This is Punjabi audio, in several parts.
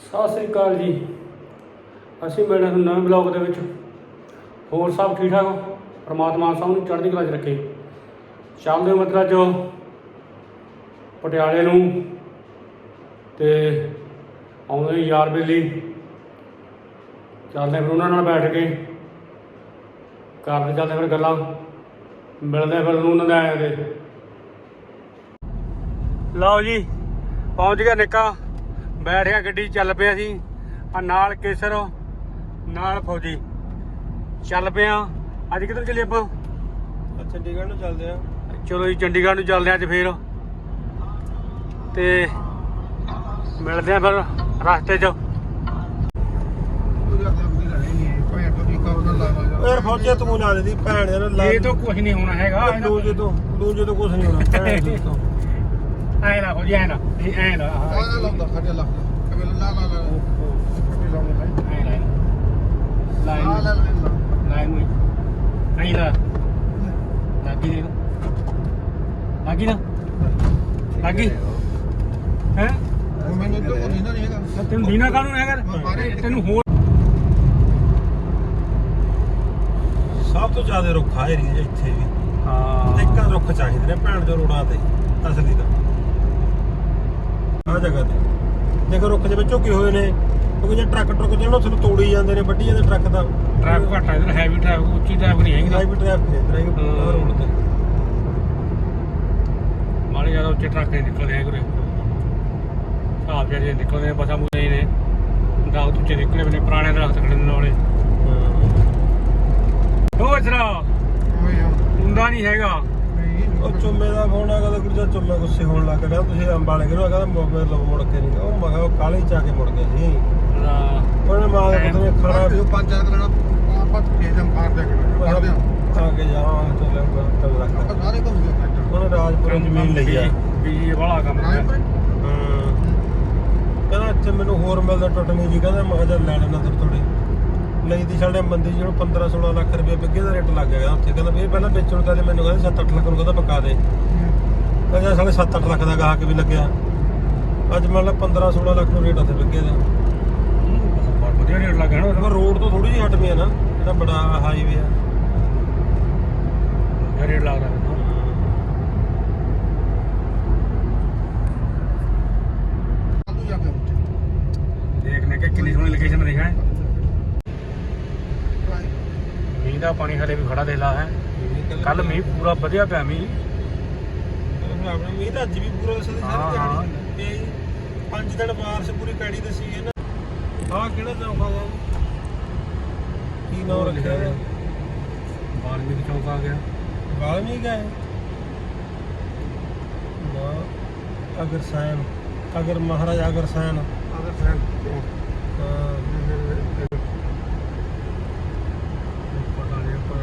ਸਤਿ ਸ੍ਰੀ ਅਕਾਲ ਜੀ। ਅਸੀਂ ਮਿਲਦੇ ਹਾਂ ਨਵੇਂ ਬਲੌਗ ਦੇ ਵਿੱਚ। ਹੋਰ ਸਭ ਠੀਕ ਠਾਕ ਪਰਮਾਤਮਾ ਪ੍ਰਮਾਤਮਾ ਸਭ ਨੂੰ ਚੜ੍ਹਦੀ ਕਲਾ 'ਚ ਰੱਖੇ। ਚੱਲਦੇ ਹਾਂ ਮਤਲਬ ਜੋ ਪਟਿਆਲੇ ਨੂੰ ਤੇ ਆਉਂਦੇ ਯਾਰ ਬੇਲੀ। ਚੱਲਦੇ ਫਿਰ ਉਹਨਾਂ ਨਾਲ ਬੈਠ ਕੇ। ਕਰਦੇ ਚੱਲਦੇ ਫਿਰ ਗੱਲਾਂ। ਮਿਲਦੇ ਫਿਰ ਉਹਨਾਂ ਦੇ ਆਏ ਦੇ। ਲਓ ਜੀ, ਪਹੁੰਚ ਗਿਆ ਨਿੱਕਾ। ਬੈਠ ਗਿਆ ਗੱਡੀ ਚੱਲ ਪਿਆ ਸੀ। ਆ ਨਾਲ ਕੇਸਰ ਨਾਲ ਫੌਜੀ। ਚੱਲ ਪਿਆ। ਅੱਜ ਕਿੱਧਰ ਚੱਲੇ ਆਪਾਂ? ਚੰਡੀਗੜ੍ਹ ਨੂੰ ਚੱਲਦੇ ਆ। ਚਲੋ ਜੀ ਚੰਡੀਗੜ੍ਹ ਨੂੰ ਚੱਲਦੇ ਹਾਂ ਅੱਜ ਫੇਰ। ਤੇ ਮਿਲਦੇ ਆ ਫਿਰ ਰਸਤੇ 'ਚ। ਯਾਰ ਫੌਜੀਆ ਤੂੰ ਲਾ ਭੈਣ ਦੇ ਨਾਲ ਇਹ ਤਾਂ ਕੁਝ ਨਹੀਂ ਹੋਣਾ ਹੈਗਾ। ਲੂਜੇ ਤੋਂ ਲੂਜੇ ਤੋਂ ਕੁਝ ਨਹੀਂ ਹੋਣਾ ਭੈਣ ਦੀ ਤੋਂ। ਐ ਨਾ ਫੌਜੀ ਐ ਨਾ ਇਹ ਐ ਨਾ ਆਹ, ਐ ਨਾ ਲਾਈਨ ਲਾਈਨ ਨੂੰ ਐ ਲਾ ਲੱਗੀ ਦੇ ਲੱਗੀ ਨਾ ਲੱਗੀ ਹੈ ਤੈਨੂੰ ਦੀਨਾ ਕਾਨੂੰਨ ਹੈਗਾ ਤੈਨੂੰ ਹੋਰ ਸਭ ਤੋਂ ਜ਼ਿਆਦਾ ਰੁੱਖ ਆ ਏਰੀਆ ਇੱਥੇ ਵੀ। ਹਾਂ। ਇੱਕਾਂ ਰੁੱਖ ਚਾਹੀਦੇ ਨੇ ਭੈਣ ਦੇ ਰੋੜਾਂ ਤੇ। ਅਸਲੀ ਤਾਂ ਆ ਜਗ੍ਹਾ ਤੇ। ਦੇਖੋ ਰੁੱਖ ਦੇ ਵਿੱਚ ਝੁਕੇ ਹੋਏ ਨੇ ਕਿਉਂਕਿ ਜੇ ਟਰੱਕ ਟਰੱਕ ਚੱਲਣ ਉੱਥੇ ਨੂੰ ਤੋੜੀ ਜਾਂਦੇ ਨੇ ਵੱਡੀ ਜਾਂਦੇ ਟਰੱਕ ਦਾ ਟ੍ਰੈਫਿਕ ਘੱਟ ਹੈ ਇਧਰ ਹੈਵੀ ਟ੍ਰੈਫਿਕ ਉੱਚੀ ਟ੍ਰੈਫਿਕ ਨਹੀਂ ਹੈਗੀ ਪ੍ਰਾਈਵੇਟ ਟਰੈਫਿਕ ਨੇ ਇਧਰ ਹਾਂ। ਰੋਡ ਤੇ। ਮਾੜੇ ਜ਼ਿਆਦਾ ਉੱਚੇ ਟਰੱਕ ਨਹੀਂ ਨਿਕਲਦੇ ਹੈਗੇ ਸਾਫ਼ ਜਿਹੜੇ ਨਿਕਲਦੇ ਨੇ ਬਸਾਂ ਮੂਰੇ ਨੇ। ਦਰਖਤ ਉੱਚੇ ਨਿਕਲੇ ਨੇ ਪੁਰਾਣੇ ਦਰਖਤ ਖੜੇ ਨੇ ਨਾਲੇ। ਉਹ ਜਰਾ ਹੁੰਦਾ ਨਹੀਂ ਹੈਗਾ। ਉਹ ਚੁੰਮੇ ਦਾ ਫੋਨ ਆ ਕਹਿੰਦਾ ਗੁਰਜਾ ਚੁੰਮੇ ਗੁੱਸੇ ਹੋਣ ਲੱਗ ਗਿਆ ਤੁਸੀਂ ਅੰਬ ਵਾਲੇ ਕਿਹਨੂੰ ਕਹਿੰਦਾ ਮੋਬਾਈਲ ਲਵ ਮੁੜ ਕੇ ਨਹੀਂ ਉਹ ਮੈਂ ਕਿਹਾ ਉਹ ਕਾਲੇ ਚ ਆ ਕੇ ਮੁੜ ਗਿਆ ਸੀ। ਉਹਨੇ ਮਾਂ ਦੇ ਪੁੱਤ ਨੇ ਖਾਣਾ ਆ ਕੇ ਜਾਵਾਂ ਚੱਲੇ ਕੱਲ ਰੱਖ ਉਹਨੇ ਰਾਜਪੁਰ ਜ਼ਮੀਨ ਲਈ ਆ। ਬੀਜੀ ਵਾਲਾ ਕੰਮ ਹੈ ਹਾਂ। ਕਹਿੰਦਾ ਇੱਥੇ ਮੈਨੂੰ ਹੋਰ ਮਿਲਦਾ ਟੁੱਟਵੀਂ ਜੀ। ਕਹਿੰਦਾ ਮੈਂ ਕਿਹਾ ਚੱਲ ਲੈ ਲੈਣਾ ਫਿਰ ਥੋੜੀ ਲਈ ਦੀ ਸਾਡੇ ਮੰਦੀ ਜਿਹਨੂੰ 15 16 ਲੱਖ ਰੁਪਏ ਬਿੱਗੇ ਦਾ ਰੇਟ ਲੱਗ ਗਿਆ ਉੱਥੇ ਕਹਿੰਦਾ ਵੀ ਇਹ ਪਹਿਲਾਂ ਵੇਚਣ ਤਾਂ ਮੈਨੂੰ ਕਹਿੰਦਾ 7-8 ਲੱਖ ਨੂੰ ਕਹਿੰਦਾ ਪਕਾ ਦੇ। ਕਹਿੰਦਾ ਸਾਲੇ 7-8 ਲੱਖ ਦਾ ਗਾਹਕ ਵੀ ਲੱਗਿਆ। ਅੱਜ ਮੰਨ ਲਾ 15-16 ਲੱਖ ਨੂੰ ਰੇਟ ਉੱਥੇ ਬਿੱਗੇ ਦਾ। ਬਹੁਤ ਵਧੀਆ ਰੇਟ ਲੱਗਾ ਨਾ ਪਰ ਰੋਡ ਤੋਂ ਥੋੜੀ ਜਿਹੀ ਹਟਵੀਂ ਆ ਨਾ ਜਿਹੜਾ ਬੜਾ ਹਾਈਵੇ ਆ। ਰੇਟ ਲੱਗਦਾ ਮੈਨੂੰ। ਦੇਖਨੇ ਕਿ ਕਿੰਨੀ ਸੋਹਣੀ ਲੋਕੇਸ਼ਨ ਦੇਖਾ ਹੈ ਮੀਂਹ ਦਾ ਪਾਣੀ ਹਲੇ ਵੀ ਖੜਾ ਦੇ ਲਾ ਹੈ। ਕੱਲ ਮੀਂਹ ਪੂਰਾ ਵਧੀਆ ਪਿਆ ਮੀਂਹ। ਆਪਣੇ ਮੀਂਹ ਤਾਂ ਅੱਜ ਵੀ ਪੂਰਾ ਦੱਸਦੇ ਹਾਂ, ਸਾਰੀ ਹਾਂ। ਦਿਹਾੜੀ ਤੇ ਪੰਜ ਦਿਨ ਬਾਰਿਸ਼ ਪੂਰੀ ਪੈੜੀ ਦੱਸੀ ਹੈ ਨਾ। ਆਹ ਕਿਹੜਾ ਚੌਂਕ ਆ ਗਿਆ ਕੀ ਨਾਮ ਰੱਖਿਆ ਹੈ ਵਾਲਮੀਕ ਚੌਕ ਆ ਗਿਆ। ਵਾਲਮੀਕ ਹੈ? ਨਾ ਅਗਰ ਸੈਨ ਅਗਰ ਮਹਾਰਾਜ ਅਗਰ ਸੈਨ ਹਾਂ ਪਤਾ ਨਹੀਂ ਪਰ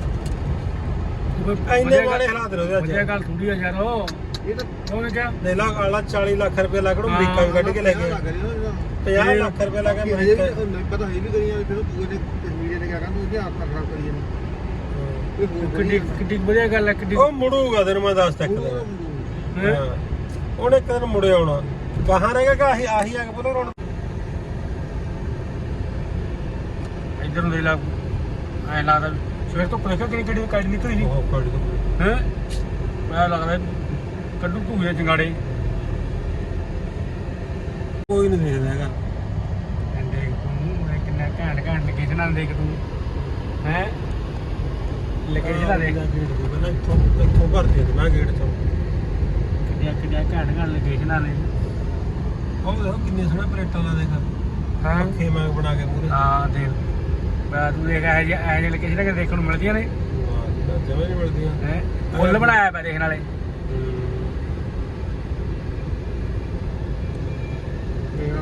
ਇੰਨੇ ਮਾੜੇ ਹਾਲਾਤ ਨੇ ਉਹਦੇ ਵਧੀਆ ਅੱਜ। ਗੱਲ ਥੋੜੀ ਆ ਯਾਰ। ਉਹ ਇਹ ਤਾਂ ਉਹਨੇ ਕਿਹਾ ਦੇ ਲਾ ਆਲਾ 40 ਲੱਖ ਰੁਪਏ ਲੱਗਣੋਂ ਅਮਰੀਕਾ ਵੀ ਕੱਢ ਕੇ ਲੈ ਗਏ 50 ਲੱਖ ਰੁਪਏ ਲੱਗ ਹਜੇ ਅਮਰੀਕਾ ਵੀ ਨਹੀਂ ਪਤਾ ਹੈ ਵੀ ਕਰੀਆਂ ਫਿਰ ਦੂਏ ਨੇ ਕਸ਼ਮੀਰ ਨੇ ਕਿਹਾ ਕਹਿੰਦਾ ਉਹਦੇ ਹੱਥ ਖਰਾਬ ਕਰੀ ਜਾਂਦੇ। ਕਿੱਡੀ ਕਿੱਡੀ ਵਧੀਆ ਗੱਲ ਹੈ ਕਿੱਡੀ ਉਹ ਮੁੜੂਗਾ ਤੈਨੂੰ ਮੈਂ ਦੱਸ ਤੱਕ ਹੈਂ? ਹਾਂ। ਉਹਨੇ ਇੱਕ ਦਿਨ ਮੁੜੇ ਆਉਣਾ ਗਾਹਾਂ ਰਹਿ ਗਿਆ ਆਹੀ ਆਹੀ ਆ ਕੇ ਬੋਲੋ ਹੁਣ ਇੱਧਰ ਨੂੰ ਦੇ ਲਾ। ਐ ਲੱਗਦਾ ਸਵੇਰ ਤੋਂ ਦੇਖਿਆ ਕਿਹੜੀ ਕਿਹੜੀ ਕਾਇਦ ਨਿਕਲੀ ਸੀ। ਉਹ ਕੱਢ ਦੋ ਹੈ? ਮੈਂ ਲੱਗਦਾ ਕੱਢੂ ਧੂਏ ਚੰਗਾੜੇ। ਕੋਈ ਨਹੀਂ ਦੇਖਦਾ ਹੈਗਾ। ਦੇਖ ਤੂੰ ਮੈਂ ਕਿੰਨਾ ਘੈਂਟ ਘੈਂਟ ਲੋਕੇਸ਼ਨਾਂ ਨੂੰ ਦੇਖ ਤੂੰ। ਹੈ? ਲੋਕੇਸ਼ਨਾਂ ਦੇਖ। ਗੇਟ ਦੇ ਪਹਿਲਾਂ ਇੱਥੋਂ ਇੱਥੋਂ ਭਰ ਦੇ ਮੈਂ ਗੇਟ ਤੋਂ ਕਿੰਨੀਆਂ ਕਿੰਨੀਆਂ ਘੈਂਟ ਘੈਂਟ ਲੋਕੇਸ਼ਨਾਂ ਨੇ ਉਹ ਦੇਖੋ ਕਿੰਨੇ ਸੋਹਣੇ ਪਲੇਟਾਂ ਲਾ ਦੇਖ। ਹਾਂ? ਪੱਖੇ ਮੈਂ ਬਣਾ ਕੇ ਮੂਰੇ ਹਾਂ ਦੇਖ। ਮੈਂ ਤੂੰ ਦੇਖ ਇਹ ਜਿਹੇ ਇਹ ਜਿਹੇ ਲੋਕੇਸ਼ਨਾਂ ਕਿ ਦੇਖਣ ਨੂੰ ਮਿਲਦੀਆਂ ਨੇ। ਜਮੇ ਨਹੀਂ ਮਿਲਦੀਆਂ। ਹੈ? ਫੁੱਲ ਬਣਾਇਆ ਪਿਆ ਦੇਖਣ ਵਾਲੇ।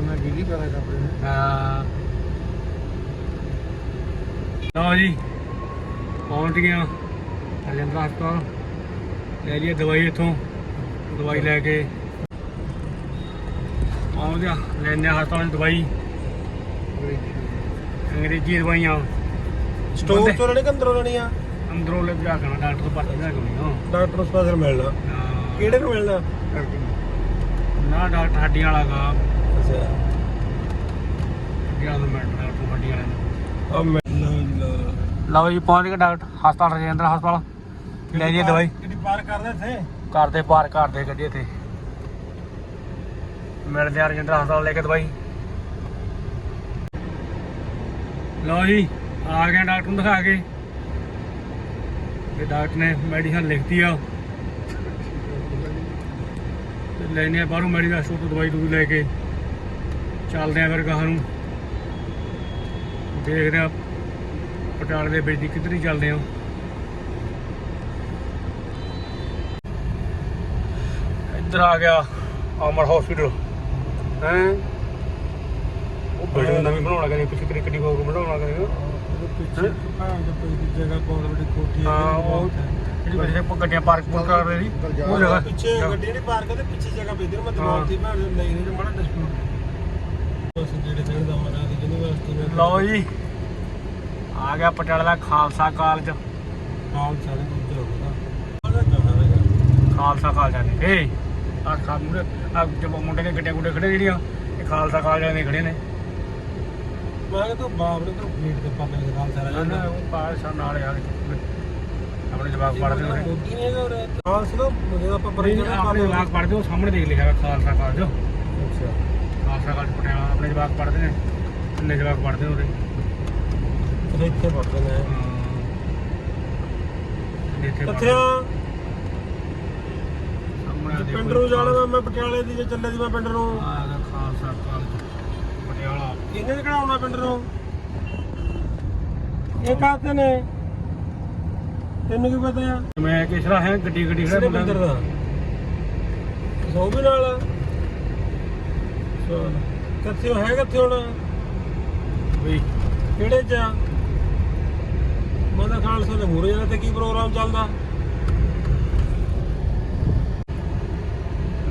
ਮੈਂ ਬਿਜਲੀ ਪੈਦਾ ਕਰ ਰਿਹਾ ਹਾਂ। ਲਓ ਜੀ ਪਹੁੰਚ ਗਏ ਰਜਿੰਦਰਾ ਹਸਪਤਾਲ। ਲੈ ਲਈਏ ਦਵਾਈ ਇੱਥੋਂ। ਦਵਾਈ ਲੈ ਕੇ। ਆਉਂਦੇ ਆ ਲੈਣੇ ਹਸਪਤਾਲ ਦਵਾਈ। ਅੰਗਰੇਜ਼ੀ ਦਵਾਈਆਂ। ਸਟੋਰ ਤੋਂ ਲੈਣੀ ਕਿ ਅੰਦਰੋਂ ਲੈਣੀ ਆ ਅੰਦਰੋਂ ਲੈ ਜਾ ਕੇ ਡਾਕਟਰ ਤੋਂ ਪਰਚੀ ਲੈ ਕੇ ਆਉਣੀ ਹਾਂ ਡਾਕਟਰ ਸਪੈਸ਼ਲ ਮਿਲਣਾ। ਕਿਹੜੇ ਨੂੰ ਮਿਲਣਾ? ਨਾ। ਡਾਕਟਰ ਹੱਡੀਆਂ ਵਾਲਾ ਗਾ। ਅੱਛਾ। ਦਾ ਮਿੰਟ ਡਾਕਟਰ ਹੱਡੀਆਂ ਵਾਲੇ ਨੂੰ। ਆ ਮਿਲਣਾ ਜੀ ਲਓ। ਜੀ ਪਹੁੰਚ ਗਏ ਡਾਕਟਰ ਹਸਪਤਾਲ ਰਜਿੰਦਰ ਹਸਪਤਾਲ। ਲੈ ਜੀ ਦਵਾਈ। ਕਿਹੜੀ ਪਾਰ ਕਰਦੇ ਇੱਥੇ? ਕਰਦੇ ਪਾਰ ਕਰਦੇ ਗੱਡੀ ਇੱਥੇ। ਮਿਲਦੇ ਆ ਰਜਿੰਦਰ ਹਸਪਤਾਲ ਲੈ ਕੇ ਦਵਾਈ। ਲਓ ਜੀ, ਆ ਗਏ ਡਾਕਟਰ ਨੂੰ ਦਿਖਾ ਕੇ। ਤੇ ਡਾਕਟਰ ਨੇ ਮੈਡੀਸਨ ਲਿਖਤੀ ਆ। ਲੈਣੇ ਬਾਹਰੋਂ ਮੈਡੀਕਲ ਸਟੋਰ ਤੋਂ ਦਵਾਈ ਦੂਈ ਲੈ ਕੇ। ਚੱਲਦੇ ਆ ਫਿਰ ਗਾਹਾਂ ਨੂੰ। ਦੇਖਦੇ ਆ ਪਟਿਆਲੇ ਦੇ ਵਿੱਚ ਦੀ ਕਿੱਧਰ ਹੀ ਚੱਲਦੇ ਆ। ਇੱਧਰ ਆ ਗਿਆ ਅਮਰ ਹਸਪੀਟਲ ਹੈ? ਬਿਲਡਿੰਗ ਨਵੀਂ ਬਣਾਉਣਾ ਕਰੇ ਪਿੱਛੇ ਕਰੀ ਕੱਢੀ ਹੋ ਬਣਾਉਣਾ ਕਰੇ ਪਿੱਛੇ ਭਾਂ ਦੇ ਕੋਈ ਦੀ ਜਗ੍ਹਾ ਬਹੁਤ ਵੱਡੀ ਕੋਠੀ ਹੈ ਹਾਂ ਉਹ ਜਿਹੜੀ ਪਿੱਛੇ ਆਪਾਂ ਗੱਡੀਆਂ ਪਾਰਕ ਪੁਰ ਕਰ ਰਹੇ ਸੀ ਉਹ ਜਗ੍ਹਾ ਪਿੱਛੇ ਗੱਡੀ ਨਹੀਂ ਪਾਰ ਕਰਦੇ ਪਿੱਛੇ ਜਗ੍ਹਾ ਪਈ ਮੈਂ ਦਿਮਾਗ ਤੇ ਭਾਂ ਨਹੀਂ ਨਹੀਂ ਮੜਾ ਡਿਸਪਿਊਟ ਉਸ ਜਿਹੜੇ ਦਾ ਮਨਾ ਦੀ ਯੂਨੀਵਰਸਿਟੀ ਵਿੱਚ ਲਓ ਜੀ ਆ ਗਿਆ ਪਟਿਆਲਾ ਖਾਲਸਾ ਕਾਲਜ। ਨਾਲ ਸਾਰੇ ਉੱਤੇ ਹੋ ਗਿਆ ਉਹਦਾ ਜਾਣਾ ਹੈ ਖਾਲਸਾ ਕਾਲਜ ਆ ਨੇ ਏ ਆ ਖਾ ਮੁੰਡੇ ਆ ਜਬ ਮੁੰਡੇ ਦੇ ਗੱਡੇ ਗੁੱਡੇ ਖੜੇ ਜਿਹੜੀਆਂ ਇਹ ਖਾਲਸਾ ਕਾਲਜ ਦੇ ਖੜੇ ਨੇ। ਮੈਂ ਕਿਹਾ ਤੂੰ ਬਾਪ ਨੇ ਤੂੰ ਪਲੇਟ ਦੇ ਪਾਪੇ ਦੇ ਨਾਲ ਸਾਰਾ ਨਾ ਨਾ ਉਹ ਪਾਰ ਸਾ ਨਾਲ ਯਾਰ ਆਪਣੇ ਜਵਾਬ ਪੜਦੇ ਨੇ। ਮੋਦੀ ਨੇ ਹੈਗਾ ਉਰੇ। ਹਾਂ ਸੁਣੋ ਜਦੋਂ ਆਪਾਂ ਪਰੇ ਆਪਣੇ ਆਪਣੇ ਜਵਾਬ ਪੜਦੇ ਉਹ ਸਾਹਮਣੇ ਦੇਖ ਹੋਇਆ ਖਾਲਸਾ ਕਾਲਜ ਅੱਛਾ। ਖਾਲਸਾ ਕਾਲਜ ਪਟਿਆਲਾ ਆਪਣੇ ਜਵਾਬ ਪੜਦੇ ਨੇ। ਕਿੰਨੇ ਜਵਾਬ ਪੜਦੇ ਉਹਦੇ ਫਿਰ ਇੱਥੇ ਪੜਦੇ ਨੇ। ਇੱਥੇ ਆ? ਸਾਹਮਣੇ ਆ ਨੂੰ ਜਾਣਾ ਮੈਂ ਪਟਿਆਲੇ ਦੀ ਜੇ ਚੱਲੇ ਦੀ ਮੈਂ ਪਿੰਡ ਨੂੰ। ਆ ਖਾਲਸਾ ਕਾਲਜ ਪਟਿਆਲਾ। ਕਿਹੜਾ ਆਉਣਾ ਪਿੰਡ ਨੂੰ? ਇਹ ਕਾਹਤੇ ਨੇ? ਤੈਨੂੰ ਕੀ ਪਤਾ? ਆ ਮੈਂ ਕਿਸਰਾ ਹੈ ਗੱਡੀ ਗੱਡੀ ਖੜਾ ਕਿਹੜੇ ਮੁੰਡਾ ਪਿੰਡ ਦਾ? ਸੋ ਵੀ ਨਾਲ? ਆ? ਚਲ ਕਿੱਥੇ ਹੈ ਕਿੱਥੇ ਹੁਣ? ਬਈ ਕਿਹੜੇ ਚ ਆ? ਮੈਂ ਤਾਂ ਖਾਲਸਾ ਦੇ ਮੂਰੇ ਤੇ ਕੀ ਪ੍ਰੋਗਰਾਮ ਚੱਲਦਾ?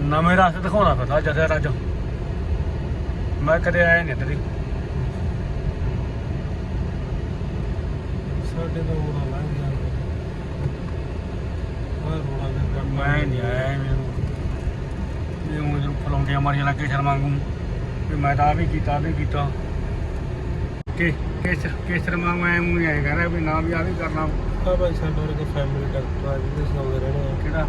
ਨਵੇਂ ਰਸਤੇ ਦਿਖਾਉਣਾ ਪੈਂਦਾ ਜਥੇ ਰੱਜ ਮੈਂ ਕਦੇ ਆਇਆ ਨਹੀਂ ਇੱਧਰ ਹੀ। ਸਾਡੇ ਤੋਂ ਰੋੜਾ ਲੰਘ ਗਿਆ ਹਾਂ ਰੋੜਾ ਦੇ ਕੰਮ ਮੈਂ ਨਹੀਂ ਆਇਆ ਮੈਨੂੰ ਇਹ ਉਹ ਫਲਾਉਂਦੀਆਂ ਮਾਰੀਆਂ ਲੱਗੇ ਸ਼ਰਮਾ ਵੀ ਮੈਂ ਤਾਂ ਆ ਵੀ ਕੀਤਾ ਵੀ ਕੀਤਾ। ਕਿ ਕਿਸ ਕਿਸ ਸ਼ਰਮਾ ਮੈਂ ਮੂੰਹ ਆਇਆ ਕਹਿੰਦਾ ਵੀ ਨਾ ਵੀ ਆ ਵੀ ਕਰਨਾ। ਆ ਭਾਈ ਸਾਡੇ ਵਰਗੇ ਫੈਮਿਲੀ ਡਾਕਟਰ ਆ ਜਿਹਦੇ ਸੌਂਦੇ ਰਹਿਣੇ। ਆ ਕਿਹੜਾ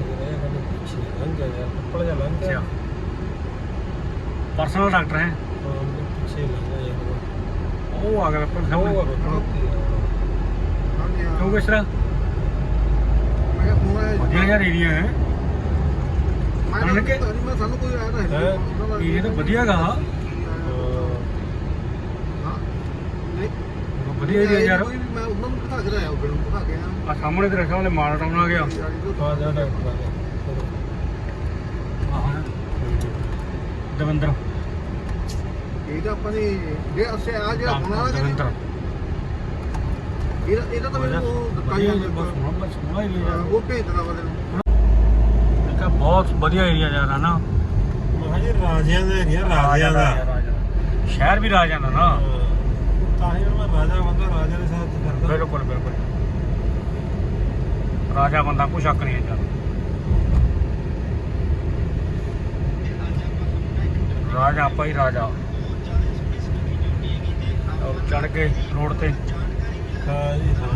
ਕਹਿੰਦੇ ਪਿੱਛੇ ਲੰਘ ਗਿਆ ਯਾਰ ਉੱਪਰ ਜਾ ਲੰਘ ਗਿਆ। ਲੰਘ ਗਿਆ ਯਾਰ ਉਹ ਆ ਗਿਆ ਪਰ ਹਾਂ ਕਿਉਂ ਕਿਸ ਤਰ੍ਹਾਂ? ਵਧੀਆ ਯਾਰ ਏਰੀਆ ਹੈ। ਇਹ ਤਾਂ ਵਧੀਆ ਗਾ। ਹਾਂ ਨਹੀਂ ਵਧੀਆ ਏਰੀਆ ਯਾਰ। ਕੋਈ ਵੀ ਮੈਂ ਉਹਨਾਂ ਨੂੰ ਦਿਖਾ ਕੇ ਆਇਆ ਉਹ ਨੂੰ ਦਿਖਾ ਕੇ ਆਇਆ। ਆ ਸਾਹਮਣੇ ਤੇ ਰੱਖਿਆ ਉਹਨੇ ਮਾਲ ਟਾਉਣ ਆ ਗਿਆ। ਹਾਂ ਜਾ ਡਾਕਟਰ ਆ ਗਿਆ। ਦਵਿੰਦਰ। ਇਹ ਤਾਂ ਆਪਾਂ ਨੇ ਜੇ ਅਸੇ ਆ ਜਿਹੜਾ ਹੁਣ ਆ ਦਵਿੰਦਰ। ਇਹਦਾ ਇਹਦਾ ਤਾਂ ਮੈਨੂੰ ਉਹ ਦਿੱਤਾ ਹੀ ਵਧੀਆ ਜਾਂਦਾ ਬਸ ਸੋਹਣਾ ਬਸ ਸੋਹਣਾ ਏਰੀਆ ਉਹ ਭੇਜ ਦੇਣਾ ਵਾਲੇ ਨੂੰ ਮੈਂ ਕਿਹਾ ਬਹੁਤ ਵਧੀਆ ਏਰੀਆ ਯਾਰ ਹੈ ਨਾ। ਮੈਂ ਕਿਹਾ ਜੀ ਰਾਜਿਆਂ ਦਾ ਏਰੀਆ ਰਾਜਿਆਂ ਦਾ ਰਾਜਾ ਦਾ। ਸ਼ਹਿਰ ਵੀ ਰਾਜਾ ਦਾ ਨਾ। ਹਾਂ। ਤਾਂ ਹੀ ਹੁਣ ਮੈਂ ਰਾਜਾ ਬੰਦਾ ਰਾਜਾ ਦੇ ਸਾਥ ਕਰਦਾ। ਬਿਲਕੁਲ ਬਿਲਕੁਲ। ਰਾਜਾ ਬੰਦਾ ਕੋਈ ਸ਼ੱਕ ਨਹੀਂ ਹੈ ਯਾਰ ਰਾਜਾ ਆਪਾਂ ਹੀ ਰਾਜਾ। ਚੜ ਕੇ ਰੋਡ ਤੇ। ਹਾਂ ਜੀ ਹਾਂ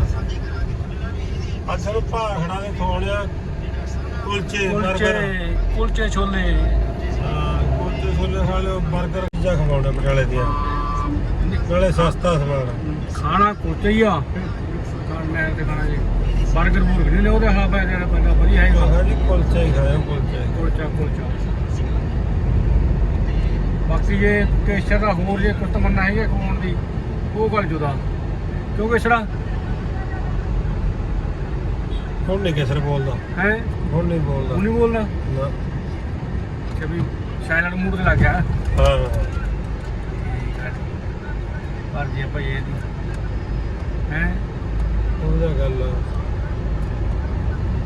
ਭਾਖੜਾ ਦੇ ਖਵਾਉਣਿਆ ਕੁਲਚੇ ਬਰਗਰ। ਕੁਲਚੇ ਕੁਲਚੇ ਛੋਲੇ। ਹਾਂ ਕੁਲਚੇ ਛੋਲੇ ਖਾਲੇ 버ਗਰ ਚੀਜ਼ਾਂ ਖਵਾਉਣੇ ਪਟਿਆਲੇ ਦੀਆਂ। ਨਾਲੇ ਸਸਤਾ ਸਮਾਨ। ਖਾਣਾ ਕੁਲਚਾ ਹੀ ਆ। ਮੈਂ ਤੇ ਖਾਣਾ ਜੀ। 버ਗਰ ਬੁਰਗਰ ਨਹੀਂ ਉਹਦੇ ਹਾਲ ਪੈ ਜਿਹੜਾ ਪੈਂਦਾ ਵਧੀਆ ਹੈਗਾ ਹਾਂ ਜੀ ਕੁਲਚੇ ਹੀ ਖਾਇਆ ਕੁਲਚੇ ਕੁਲਚਾ ਕੁਲਚਾ। ਬਾਕੀ ਜੇ ਕੇਸ਼ਰ ਦਾ ਹੋਰ ਜੇ ਕੁਝ ਤਮੰਨਾ ਹੈਗੀ ਖਵਾਉਣ ਦੀ ਉਹ ਗੱਲ ਜੁਦਾ। ਕਿਉਂਕਿ ਇਸੜਾ ਹੁਣ ਨਹੀਂ ਕਿਸਰ ਬੋਲਦਾ। ਹੈ? ਹੁਣ ਨਹੀਂ ਬੋਲਦਾ। ਉਹ ਨਹੀਂ ਬੋਲਣਾ? ਨਾ। ਕਿ ਵੀ ਸਾਇਲੈਂਟ ਮੂਡ ਤੇ ਲੱਗ ਗਿਆ। ਹਾਂ। ਪਰ ਜੇ ਆਪਾਂ ਇਹ ਹੈ? ਉਹਦਾ ਗੱਲ ਆ।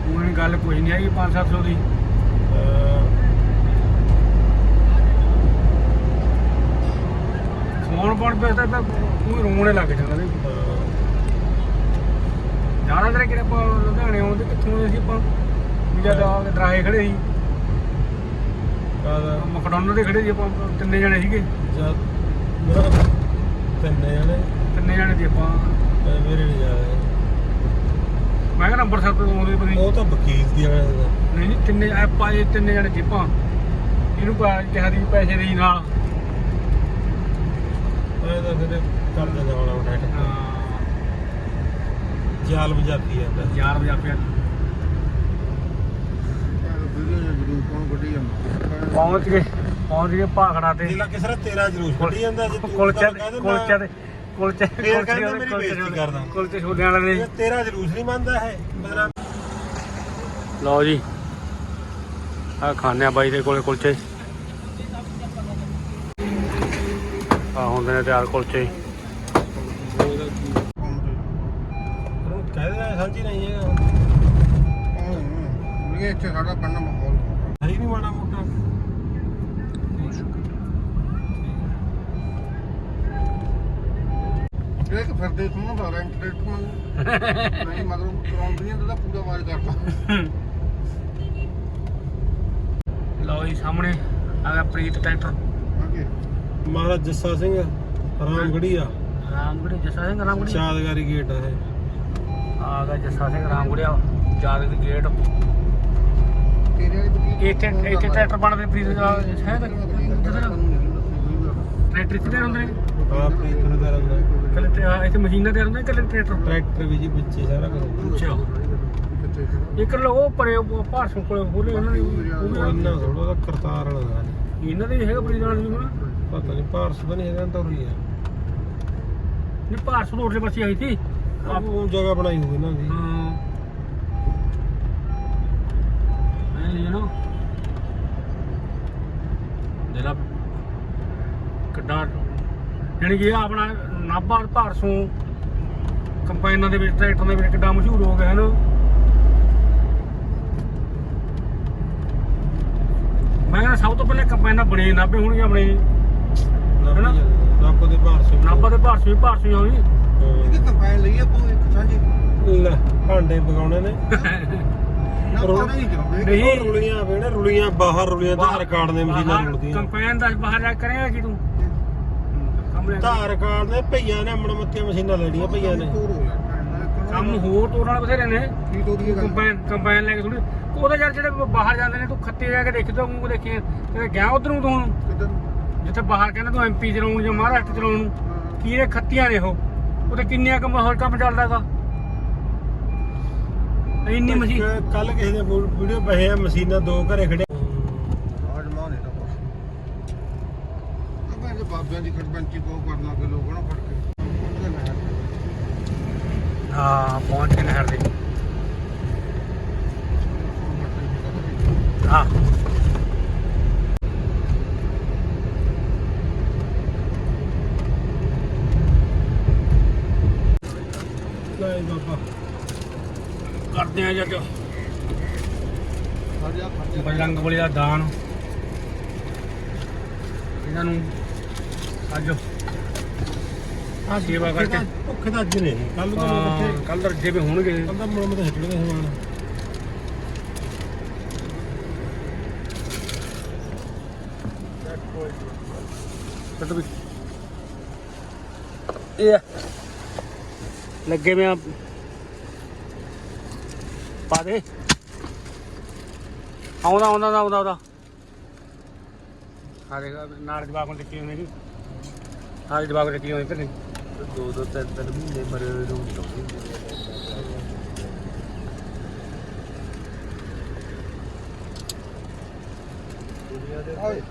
ਉਹ ਗੱਲ ਕੋਈ ਨਹੀਂ ਹੈਗੀ 5-700 ਦੀ। ਖਾਣ ਪਾਣ ਪੇ ਤਾਂ ਉਹ ਰੋਣੇ ਲੱਗ ਜਾਂਦਾ ਵੀ ਜਾਣਾ ਤੇਰੇ ਕਿਹੜੇ ਆਪਾਂ ਲੁਧਿਆਣੇ ਆਉਂਦੇ ਕਿੱਥੋਂ ਦੇ ਸੀ ਆਪਾਂ? ਵੀ ਜਦ ਆ ਡਰਾਏ ਖੜੇ ਸੀ। ਮਕਡੋਨਲ ਦੇ ਖੜੇ ਸੀ ਆਪਾਂ ਤਿੰਨੇ ਜਣੇ ਸੀਗੇ। ਤਿੰਨੇ ਜਣੇ। ਤਿੰਨੇ ਜਣੇ ਸੀ ਆਪਾਂ। ਮੈਂ ਮੇਰੇ ਨਹੀਂ ਜਾ ਰਹੇ। ਮੈਂ ਕਿਹਾ ਅੰਮ੍ਰਿਤਸਰ ਤੋਂ ਆਉਂਦੇ ਪਤਾ ਉਹ ਤਾਂ ਵਕੀਲ ਦੀ ਦਾ। ਨਹੀਂ ਨਹੀਂ ਤਿੰਨੇ ਆਪਾਂ ਇਹ ਤਿੰਨੇ ਜਣੇ ਸੀ ਆਪਾਂ। ਇਹਨੂੰ ਪਾ ਕਿਹਾ ਦੀ ਪੈਸੇ ਦੇਈ ਨਾਲ। ਮੈਂ ਤਾਂ ਫਿਰ ਕਰ ਦਿੰਦਾ ਵਾਲਾ ਉਠਾ ਜਾਲ ਬਜਾਤੀ ਜਾਂਦਾ ਯਾਰ ਵਜਾ ਪਿਆ ਵੀਡੀਓ ਜਾਂ ਵੀਡੀਓ ਕੌਣ ਕੱਢੀ ਜਾਂਦਾ ਪਹੁੰਚ ਗਏ ਪਹੁੰਚ ਗਏ ਭਾਖੜਾ ਤੇ। ਜਿਲਾ ਕਿਸੇ ਦਾ ਤੇਰਾ ਜਲੂਸ ਕੱਢੀ ਜਾਂਦਾ ਜੇ ਤੂੰ ਕੁਲਚੇ ਗੱਲ ਦੇ ਮੈਂ- ਕੁਲਚੇ ਦੇ ਕੁਲਚੇ ਫੇਰ ਕਹਿੰਦੇ ਮੇਰੀ ਬੇਇੱਜ਼ਤੀ ਕਰਦਾ। ਕੁਲਚੇ ਛੋਲਿਆਂ ਵਾਲੇ ਨੇ। ਇਹ ਤੇਰਾ ਜਲੂਸ ਨਹੀਂ ਮੰਨਦਾ ਹੈ ਲਓ ਜੀ ਆ ਖਾਣੇ ਆ ਬਾਈ ਦੇ ਕੋਲੇ ਕੁਲਚੇ। ਹੁੰਦੇ ਨੇ ਤਿਆਰ ਕੁਲਚੇ ਉਹਨੂੰ ਕਹਿ ਦੇ ਸਾਂਝੀ ਨਹੀਂ ਹੈਗਾ। ਇਹ ਇੱਥੇ ਸਾਡਾ ਪਿੰਡ ਮਾਹੌਲ। ਹੈ ਹੀ ਨਹੀਂ ਮਾੜਾ ਮੋਟਾ। ਇਹ ਕਿ ਫਿਰਦੇ ਤੂੰ ਨਾ ਰੈਂਟ ਰੇਟ ਮੰਗ ਨਹੀਂ ਮਤਲਬ ਕਰਾਉਂਦੀਆਂ ਤਾਂ ਪੂਰਾ ਆਵਾਜ਼ ਕਰਦਾ। ਲਓ ਜੀ ਸਾਹਮਣੇ ਆ ਗਿਆ ਪ੍ਰੀਤ ਟਰੈਕਟਰ। ਮਹਾਰਾਜ ਜੱਸਾ ਸਿੰਘ ਰਾਮਗੜੀਆ ਰਾਮਗੜੀ ਜੱਸਾ ਸਿੰਘ ਰਾਮਗੜੀ ਸ਼ਾਦਗਾਰੀ ਗੇਟ ਆ ਇਹ। ਆ ਗਿਆ ਜੱਸਾ ਸਿੰਘ ਰਾਮਗੜੀਆ ਜਾਗ ਦੇ ਗੇਟ। ਤੇਰੇ ਵਾਲੀ ਬੁੱਢੀ ਇੱਥੇ ਇੱਥੇ ਟਰੈਕਟਰ ਬਣਦੇ ਪ੍ਰੀਤ ਦਾ ਹੈ ਤਾਂ ਟਰੈਕਟਰ ਕਿਤੇ ਹੁੰਦੇ ਨੇ? ਹਾਂ ਪ੍ਰੀਤ ਨੂੰ ਦਾ ਰੰਗਾ ਕੱਲੇ ਤੇ ਆਹ ਇੱਥੇ ਮਸ਼ੀਨਾਂ ਤੇ ਹੁੰਦੇ ਨੇ ਕੱਲੇ ਟਰੈਕਟਰ? ਟਰੈਕਟਰ ਵੀ ਜੀ ਵਿੱਚੇ ਸਾਰਾ ਕੁਝ ਅੱਛਾ। ਇੱਕ ਲੋ ਉਹ ਪਰੇ ਉਹ ਭਾਰਸੋਂ ਕੋਲੇ ਖੋਲੇ ਉਹਨਾਂ ਨੇ ਉਹ ਵੀ ਉਹ ਥੋੜਾ ਦਾ ਕਰਤਾਰ ਵਾਲਾ ਦਾ। ਇਹਨਾਂ ਦੇ ਵੀ ਹੈਗਾ ਪ੍ਰੀਤ ਨਾਲ ਵੀ ਹੋਣਾ। ਪਤਾ ਨਹੀਂ ਭਾਰਸ ਤਾਂ ਨਹੀਂ ਹੈਗਾ ਤੋਰੀ ਆ। ਨਹੀਂ ਭਾਰਸੋਂ ਤੋਂ ਉਰਲੇ ਪਾਸੇ ਆਈ ਸੀ। ਉਹ ਜਗ੍ਹਾ ਬਣਾਈ ਹੋਈ ਇਹਨਾਂ ਦੀ। ਹਾਂ। ਐ ਲਈ ਨਾ ਦੇਲਾ ਕਿੱਡਾ ਜਾਣੀ ਕਿ ਇਹ ਆਪਣਾ ਨਾਭਾ ਭਾਰਸੋਂ ਕੰਪਾਈਨਾਂ ਦੇ ਵਿੱਚ ਟਰੈਕਟਰ ਦੇ ਵਿੱਚ ਕਿੱਡਾ ਮਸ਼ਹੂਰ ਹੋ ਗਿਆ ਹੈ ਨਾ। ਮੈਂ ਕਹਿੰਦਾ ਸਭ ਤੋਂ ਪਹਿਲਾਂ ਕੰਪਾਈਨਾਂ ਬਣੇ ਨਾਭੇ ਹੋਣਗੀਆਂ ਆਪਣੇ। ਹਨਾ? ਦੇ ਦੇ ਹੋਣੀ ਇਹਦੀ ਕੰਪਾਈਨ ਲਈ ਸਾਂਝੀ। ਲੈ ਭਾਂਡੇ ਪਕਾਉਣੇ ਨੇ। ਨਹੀਂ ਰੁਲੀਆਂ ਰੁਲੀਆਂ ਬਾਹਰ ਰੁਲੀਆਂ ਧਾਰ ਕਾਰਡ ਨੇ ਮਸ਼ੀਨਾਂ ਰੁਲਦੀਆਂ ਕੰਪਾਈਨ ਦਾ ਬਾਹਰ ਜਾ ਕੇ ਕਰੇਗਾ ਕੀ ਤੂੰ? ਕੰਮ ਧਾਰ ਕਾਰਡ ਨੇ ਭਈਆਂ ਨੇ ਅਮਣ ਮੱਤੀਆਂ ਮਸ਼ੀਨਾਂ ਲੈਣੀਆਂ ਭਈਆਂ ਨੇ। ਤੋਰ ਹੋ ਜਾਂਦਾ ਕੰਮ ਹੋਰ ਨਾਲ ਬਥੇਰੇ ਨੇ। ਤੋਰੀ ਕੰਪਾਈਨ ਕੰਪਾਈਨ ਲੈ ਕੇ ਥੋੜੀ ਉਹਦਾ ਯਾਰ ਜਿਹੜੇ ਬਾਹਰ ਜਾਂਦੇ ਨੇ ਤੂੰ ਖੱਤੇ ਜਾ ਕੇ ਦੇਖਦਾ ਮੂੰਹ ਦੇਖੀ ਤੇ ਗਿਆ ਉਧਰ ਨੂੰ? ਤੂੰ ਜਿੱਥੇ ਬਾਹਰ ਕਹਿੰਦਾ ਤੂੰ ਐਮਪੀ ਚਲਾਉਣ ਜਾਂ ਮਹਾਰਾਸ਼ਟਰ ਚਲਾਉਣ ਨੂੰ ਕੀ ਇਹ ਖੱਤੀਆਂ ਨੇ ਉਹ? ਉਹਦੇ ਕਿੰਨੀਆਂ ਕੰਮ ਹੋਰ ਕੰਮ ਚੱਲਦਾਗਾ ਇੰਨੀ ਮਸ਼ੀਨ ਕੱਲ ਕਿਸੇ ਦੇ ਵੀਡੀਓ ਪਏ ਆ ਮਸ਼ੀਨਾਂ ਦੋ ਘਰੇ ਖੜੇ। ਆਜ ਮਾਂ ਨੇ ਤਾਂ ਆਪਾਂ ਇਹ ਬਾਬਿਆਂ ਦੀ ਖੜਬੰਚੀ ਕੋ ਕਰਨ ਲੱਗੇ ਲੋਕ ਨਾ ਫੜ ਕੇ। ਹਾਂ ਪਹੁੰਚ ਕੇ ਨਹਿਰ ਦੇ। ਹਾਂ ਲੈ ਬਾਬਾ ਕਰਦੇ ਆ ਜੱਜ ਬਜਰੰਗ ਬਲੀ ਦਾ ਦਾਨ। ਇਹਨਾਂ ਨੂੰ ਅੱਜ ਆ ਸੇਵਾ ਕਰਕੇ। ਭੁੱਖੇ ਤਾਂ ਅੱਜ ਨੇ। ਕੱਲ ਨੂੰ ਤਾਂ ਕਿੱਥੇ ਕੱਲ ਰੱਜੇ ਵੀ ਹੋਣਗੇ। ਕੱਲ ਤਾਂ ਮੁੜ ਮਤੇ ਹਟਣਗੇ ਸਮਾਨ ਕੱਟ ਵੀ। ਇਹ। ਲੱਗੇ ਮੈਂ ਪਾ ਦੇ। ਆਉਂਦਾ ਆਉਂਦਾ ਆਉਂਦਾ ਆਉਂਦਾ ਆ ਦੇਖ ਨਾਲ ਜਵਾਕ ਨੂੰ ਟਿੱਕੀ ਹੋਣੀ ਜੀ ਨਾਲ ਨੂੰ ਟਿੱਕੀ ਹੋਣੀ ਤੇ ਦੋ ਦੋ ਤਿੰਨ ਤਿੰਨ ਮਹੀਨੇ ਮਰੇ ਹੋਏ ਨੂੰ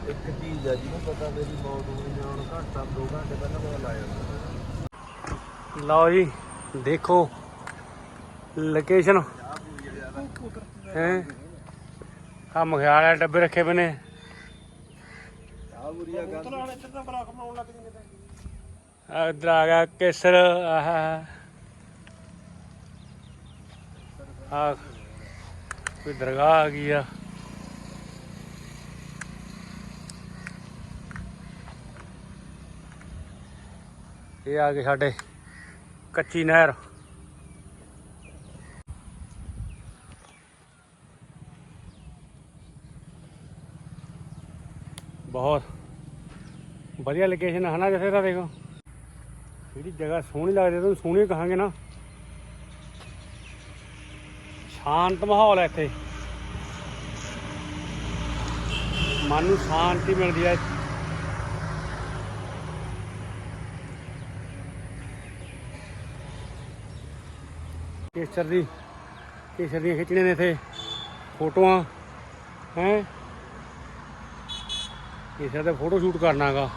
ਇੱਕ ਚੀਜ਼ ਆ ਜਿਹਨੂੰ ਪਤਾ ਮੇਰੀ ਮੌਤ ਹੋਣੀ ਜਾਂ ਹੁਣ ਘੰਟਾ ਦੋ ਘੰਟੇ ਪਹਿਲਾਂ ਪਤਾ ਲੱਗ ਜਾਂਦਾ। ਲਓ ਜੀ ਦੇਖੋ। ਲੋਕੇਸ਼ਨ ਹੈ ਆ ਮਖਿਆਲ ਵਾਲੇ ਡੱਬੇ ਰੱਖੇ ਬਨੇ ਆ ਆ ਗਿਆ ਕੇਸਰ, ਆਹ ਆ ਕੋਈ ਦਰਗਾਹ ਆ ਗਈ ਆ। ਇਹ ਆ ਗਏ ਸਾਡੇ ਕੱਚੀ ਨਹਿਰ। ਬਹੁਤ ਵਧੀਆ ਲੋਕੇਸ਼ਨ ਹੈ ਨਾ ਜਿੱਥੇ ਦਾ ਦੇਖੋ। ਜਿਹੜੀ ਜਗ੍ਹਾ ਸੋਹਣੀ ਲੱਗਦੀ ਤੁਹਾਨੂੰ ਸੋਹਣੀ ਕਹਾਂਗੇ ਨਾ। ਸ਼ਾਂਤ ਮਾਹੌਲ ਹੈ ਇੱਥੇ। ਮਨ ਨੂੰ ਸ਼ਾਂਤੀ ਮਿਲਦੀ ਹੈ ਕੇਸਰ ਦੀ ਕੇਸਰ ਦੀਆਂ ਖਿੱਚਣੀਆਂ ਨੇ ਇੱਥੇ। ਫੋਟੋਆਂ, ਹੈ? ਕੇਸਰ ਦਾ ਫੋਟੋ ਸ਼ੂਟ ਕਰਨਾਗਾ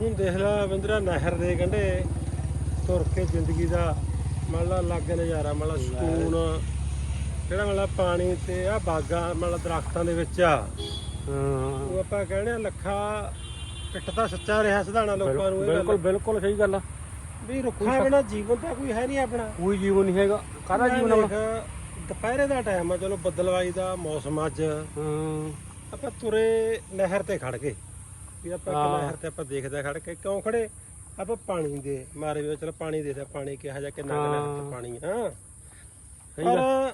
ਹੁਣ ਦੇਖ ਲੈ ਬਿੰਦਰਾ ਨਹਿਰ ਦੇ ਕੰਢੇ ਤੁਰ ਕੇ ਜ਼ਿੰਦਗੀ ਦਾ ਮੰਨ ਲਾ ਲੱਗ ਨਜ਼ਾਰਾ ਮੰਨ ਲਾ। ਸਕੂਨ ਜਿਹੜਾ ਮੰਨ ਲਾ ਪਾਣੀ ਤੇ ਆ ਬਾਗਾਂ ਮੰਨ ਲਾ ਦਰਖਤਾਂ ਦੇ ਵਿੱਚ ਆ। ਉਹ ਆਪਾਂ ਕਹਿੰਦੇ ਆ ਲੱਖਾ ਪਿੱਟ ਤਾਂ ਸੱਚਾ ਰਿਹਾ ਸਿਧਾਣਾ ਲੋਕਾਂ ਨੂੰ ਬਿਲਕੁਲ ਬਿਲਕੁਲ ਸਹੀ ਗੱਲ ਆ। ਵੀ ਰੁੱਖਾਂ ਬਿਨਾ ਜੀਵਨ ਤਾਂ ਕੋਈ ਹੈ ਨਹੀਂ ਆਪਣਾ। ਕੋਈ ਜੀਵਨ ਨਹੀਂ ਹੈਗਾ। ਕਾਹਦਾ ਜੀਵਨ ਆਪਣਾ? ਦੁਪਹਿਰੇ ਦਾ ਟਾਈਮ ਆ ਚਲੋ ਬੱਦਲਵਾਈ ਦਾ ਮੌਸਮ ਅੱਜ। ਹਾਂ। ਆਪਾਂ ਤੁਰੇ ਨਹਿਰ ਤੇ ਖੜ ਗਏ। ਵੀ ਆਪਾਂ ਹਾਂ। ਨਹਿਰ ਤੇ ਆਪਾਂ ਦੇਖਦੇ ਖੜ ਕੇ ਕਿਉਂ ਖੜੇ ਆਪਾਂ ਪਾਣੀ ਦੇ ਮਾਰੇ ਵੀ ਚਲ ਪਾਣੀ ਦੇਖਦੇ ਪਾਣੀ ਕਿਹਾ ਜਾ ਕਿੰਨਾ ਕੁ ਨਹਿਰ ਹਾਂ। ਤੇ ਪਾਣੀ ਗੱਲ। ਪਰ